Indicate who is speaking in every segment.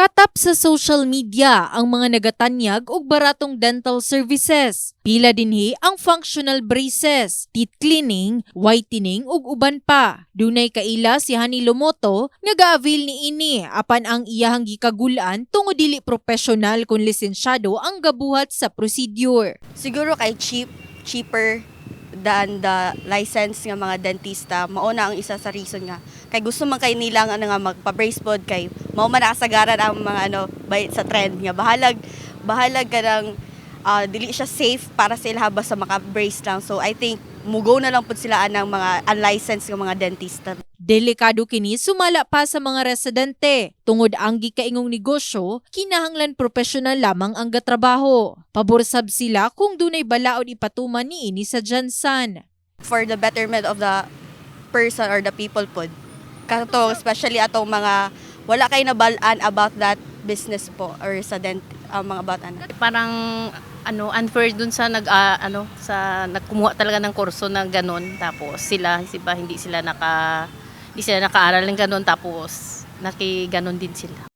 Speaker 1: Katap sa social media ang mga nagatanyag og baratong dental services. Pila dinhi ang functional braces, teeth cleaning, whitening ug uban pa. Dunay kaila si Hani Lomoto nga ga-avail ni ini apan ang iyahang gikagulan tungod dili professional kun lisensyado ang gabuhat sa procedure.
Speaker 2: Siguro kay cheap, cheaper than the license nga mga dentista. Mauna ang isa sa reason nga. Kay gusto man kay nilang ano nga magpa-brace pod kay mao man nakasagaran ang mga ano bay sa trend nga bahalag bahalag ka ng ah, dili siya safe para sa ila basta maka-brace lang. So I think mugo na lang pud sila anang mga unlicensed nga mga dentista.
Speaker 1: Delikado kini sumala pa sa mga residente. Tungod ang gikaingong negosyo, kinahanglan profesional lamang ang gatrabaho. Paborsab sila kung dunay balaod ipatuman ni ini sa Jansan.
Speaker 2: for the betterment of the person or the people pod. Kato, especially atong mga wala kay nabalaan about that business po or sa dent ang mga about ano.
Speaker 3: parang ano unfair dun sa nag ah, ano sa nagkumuha talaga ng kurso na ganun tapos sila sila hindi sila naka hindi sila nakaaral ng ganun tapos nakiganon din sila.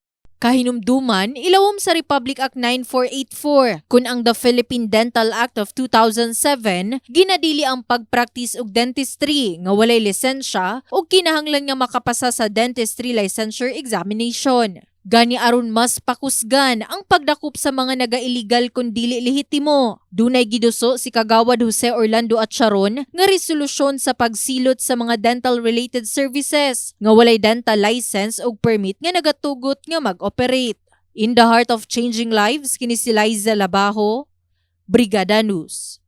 Speaker 1: Kahinumduman, ilawom sa Republic Act 9484 kun ang the Philippine Dental Act of 2007 ginadili ang pagpraktis og dentistry nga walay lisensya o kinahanglan nga makapasa sa dentistry licensure examination. Gani aron mas pakusgan ang pagdakop sa mga naga-illegal kun dili lehitimo. Dunay giduso si Kagawad Jose Orlando at Sharon nga resolusyon sa pagsilot sa mga dental related services nga walay dental license o permit nga nagatugot nga mag-operate. In the heart of changing lives kini si Liza Labajo, Brigada News.